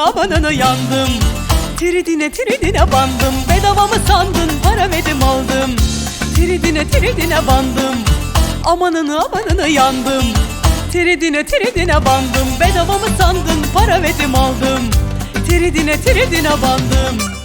Amanını yandım. Tridine tridine bandım. Bedava mı sandın para verdim aldım. Tridine tridine bandım. Amanını amanını yandım. Tridine tridine bandım. Bedava mı sandın para verdim aldım. Tridine tridine bandım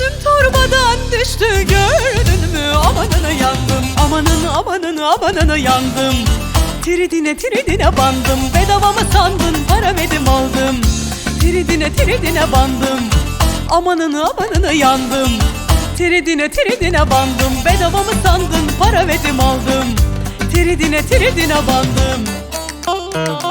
Öküzüm torbadan düştü gördün mü? Amanını yandım Amanın amanın amanını yandım. Tridine tridine bandım Bedava mı sandın para verdim aldım. Tridine tridine bandım Amanını amanını yandım. Tridine tridine bandım Bedava mı sandın para verdim aldım. Tridine tridine bandım. Of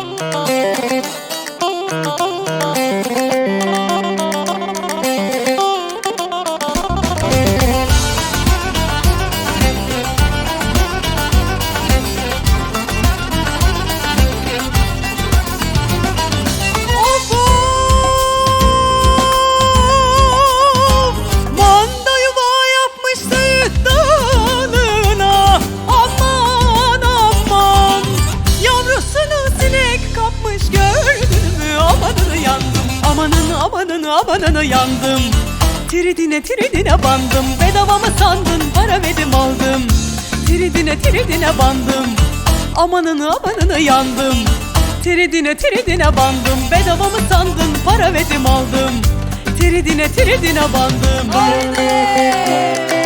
amanını amanını yandım. Tridine tridine bandım. Bedava mı sandın para verdim aldım. Tridine tridine bandım. Amanını amanını yandım. Tridine tridine bandım. Bedava mı sandın para verdim aldım. Tridine tridine bandım. Amanın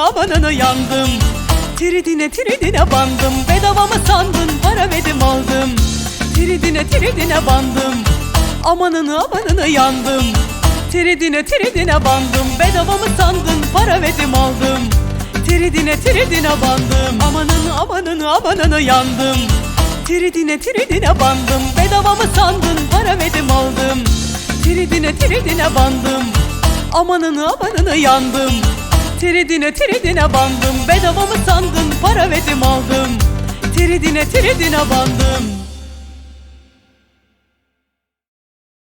amanını yandım. Tridine tridine bandım. Bedava mı sandın para verdim aldım. Tridine tridine bandım. Amanını amanını yandım. Tridine tridine bandım. Bedava mı sandın para verdim aldım. Tridine tridine bandım. Amanın amanın amanını yandım. Tridine tridine bandım. Bedava mı sandın para verdim aldım. Tridine tridine bandım. Amanını amanını yandım Tridine tridine bandım. Bedava mı sandın para verdim aldım. Tridine tridine bandım